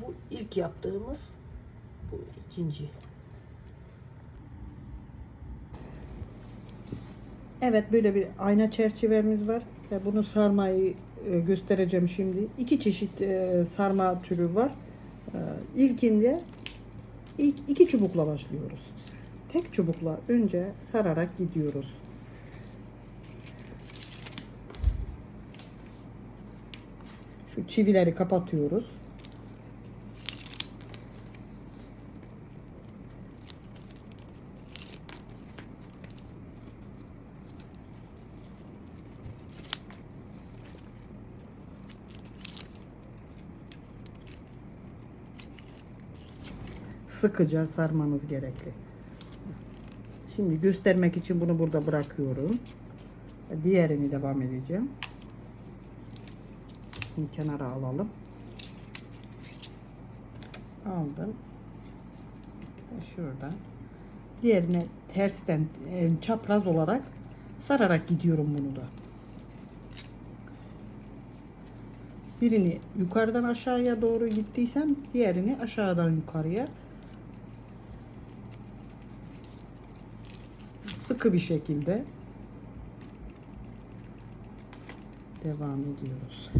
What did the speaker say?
Bu ilk yaptığımız. Bu ikinci. Evet böyle bir ayna çerçevemiz var. Ve bunu sarmayı e, göstereceğim şimdi. İki çeşit e, sarma türü var. E, İlkinde ilk iki çubukla başlıyoruz. Tek çubukla önce sararak gidiyoruz. Şu çivileri kapatıyoruz. Sıkıca sarmanız gerekli. Şimdi göstermek için bunu burada bırakıyorum. Diğerini devam edeceğim. Şimdi kenara alalım. Aldım. Şuradan. Diğerine tersten e, çapraz olarak sararak gidiyorum bunu da. Birini yukarıdan aşağıya doğru gittiysem diğerini aşağıdan yukarıya sıkı bir şekilde devam ediyoruz.